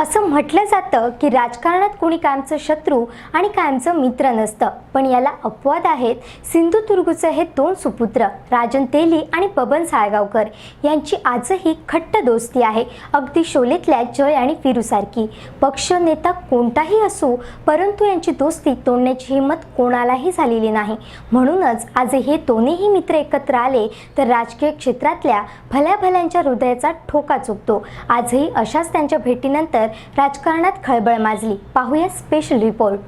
असं म्हटलं जातं की राजकारणात कोणी कायमचं शत्रू आणि कायमचं मित्र नसतं. पण याला अपवाद आहेत. सिंधुदुर्गचे हे दोन सुपुत्र राजन तेली आणि बबन साळगावकर यांची आजही खट्ट दोस्ती आहे. अगदी शोलेतल्या जय आणि फिरूसारखी पक्ष नेता कोणताही असो परंतु यांची दोस्ती तोडण्याची हिंमत कोणालाही झालेली नाही. म्हणूनच आज हे दोन्हीही मित्र एकत्र आले तर राजकीय क्षेत्रातल्या भल्या भल्यांच्या हृदयाचा ठोका चुकतो. आजही अशाच त्यांच्या भेटीनंतर राजकारणात खळबळ माजली. पाहूया स्पेशल रिपोर्ट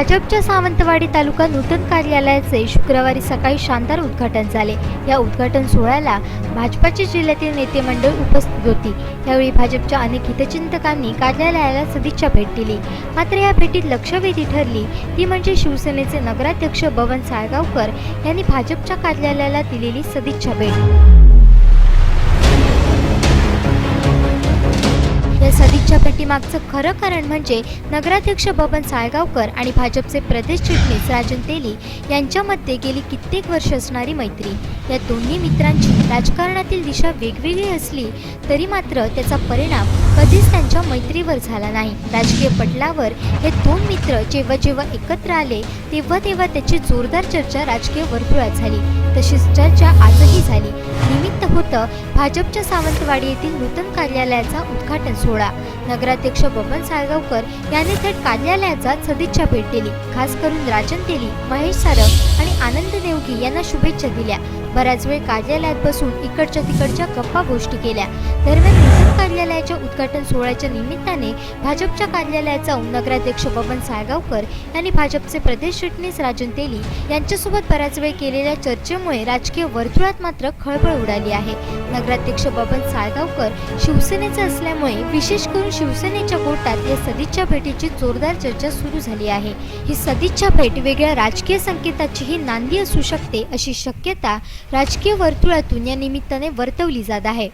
भाजपच्या सावंतवाडी तालुका नूतन कार्यालयाचे शुक्रवारी सकाळी शानदार उद्घाटन झाले. या उद्घाटन सोहळ्याला भाजपाचे जिल्ह्यातील नेते मंडळ उपस्थित होती. यावेळी भाजपच्या अनेक हितचिंतकांनी कार्यालयाला सदिच्छा भेट दिली. मात्र या भेटीत लक्षवेधी ठरली ती म्हणजे शिवसेनेचे नगराध्यक्ष बबन साळगावकर यांनी भाजपच्या कार्यालयाला दिलेली सदिच्छा भेट. मागचं खरं कारण म्हणजे नगराध्यक्ष बबन साळगावकर आणि भाजपचे प्रदेश चिटणीस राजन तेली यांच्यामध्ये गेली कित्येक वर्ष असणारी मैत्री. या दोन्ही मित्रांची राजकारणातील दिशा वेगवेगळी असली तरी मात्र त्याचा परिणाम कधीच त्यांच्या मैत्रीवर झाला नाही. राजकीय पटलावर हे दोन मित्र जेव्हा जेव्हा एकत्र आले तेव्हा तेव्हा त्याची जोरदार चर्चा राजकीय वर्तुळात झाली. तशीच चर्चा आजही झाली. निमित्त भाजपच्या सावंतवाडी येथील नूतन कार्यालयाचा उद्घाटन सोहळा. नगराध्यक्ष बबन साळगावकर यांनी थेट कार्यालयाचा सदिच्छा भेट दिली. खास करून राजन तेली महेश सारंग आणि आनंद देवगी यांना शुभेच्छा दिल्या. बराच वेळ कार्यालयात बसून इकडच्या तिकडच्या गप्पा गोष्टी केल्या. दरम्यान नूतन कार्यालय उद्घाटन सोहळ्याच्या निमित्ताने भाजपच्या कार्यालयात जाऊन नगराध्यक्ष बबन साळगावकर यांनी भाजपचे प्रदेश चिटणीस राजन तेली यांच्यासोबत बराच वेळ केलेल्या चर्चेमुळे राजकीय वर्तुळात मात्र खळबळ उडाली आहे. नगराध्यक्ष बबन साळगावकर शिवसेनेचे असल्यामुळे विशेष करून शिवसेनेच्या गोटात या सदिच्छा भेटीची जोरदार चर्चा सुरू झाली आहे. ही सदिच्छा भेट वेगळ्या राजकीय संकेताचीही नांदी असू शकते अशी शक्यता राजकीय वर्तुळातून या निमित्ताने वर्तवली जात आहे.